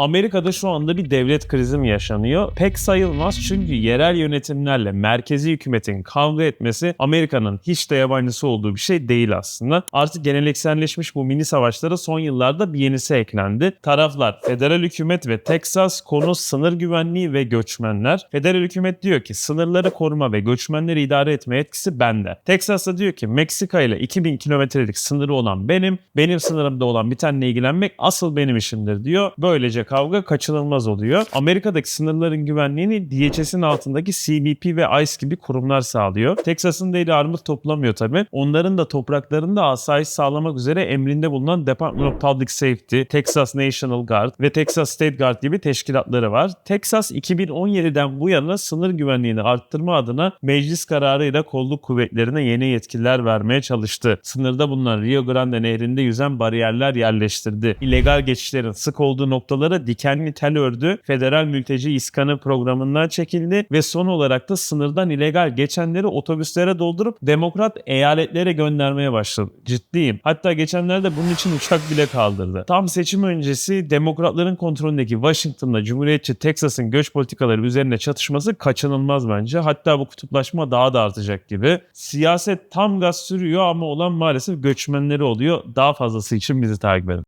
Amerika'da şu anda bir devlet krizi mi yaşanıyor? Pek sayılmaz çünkü yerel yönetimlerle merkezi hükümetin kavga etmesi Amerika'nın hiç de yabancısı olduğu bir şey değil aslında. Artık gelenekselleşmiş bu mini savaşlara son yıllarda bir yenisi eklendi. Taraflar federal hükümet ve Texas konu sınır güvenliği ve göçmenler. Federal hükümet diyor ki sınırları koruma ve göçmenleri idare etme etkisi bende. Texas da diyor ki Meksika ile 2000 kilometrelik sınırı olan benim, benim sınırımda olan bitenle ilgilenmek asıl benim işimdir diyor. Böylece kavga kaçınılmaz oluyor. Amerika'daki sınırların güvenliğini DHS'in altındaki CBP ve ICE gibi kurumlar sağlıyor. Texas'ın eli armut toplamıyor tabii. Onların da topraklarında asayiş sağlamak üzere emrinde bulunan Department of Public Safety, Texas National Guard ve Texas State Guard gibi teşkilatları var. Texas 2017'den bu yana sınır güvenliğini arttırma adına meclis kararıyla kolluk kuvvetlerine yeni yetkiler vermeye çalıştı. Sınırda bulunan Rio Grande nehrinde yüzen bariyerler yerleştirdi. İllegal geçişlerin sık olduğu noktalara dikenli tel ördü. Federal mülteci iskanı programından çekildi ve son olarak da sınırdan illegal geçenleri otobüslere doldurup demokrat eyaletlere göndermeye başladı. Ciddiyim. Hatta geçenlerde bunun için uçak bile kaldırdı. Tam seçim öncesi demokratların kontrolündeki Washington'la Cumhuriyetçi Texas'ın göç politikaları üzerine çatışması kaçınılmaz bence. Hatta bu kutuplaşma daha da artacak gibi. Siyaset tam gaz sürüyor ama olan maalesef göçmenleri oluyor. Daha fazlası için bizi takip edin.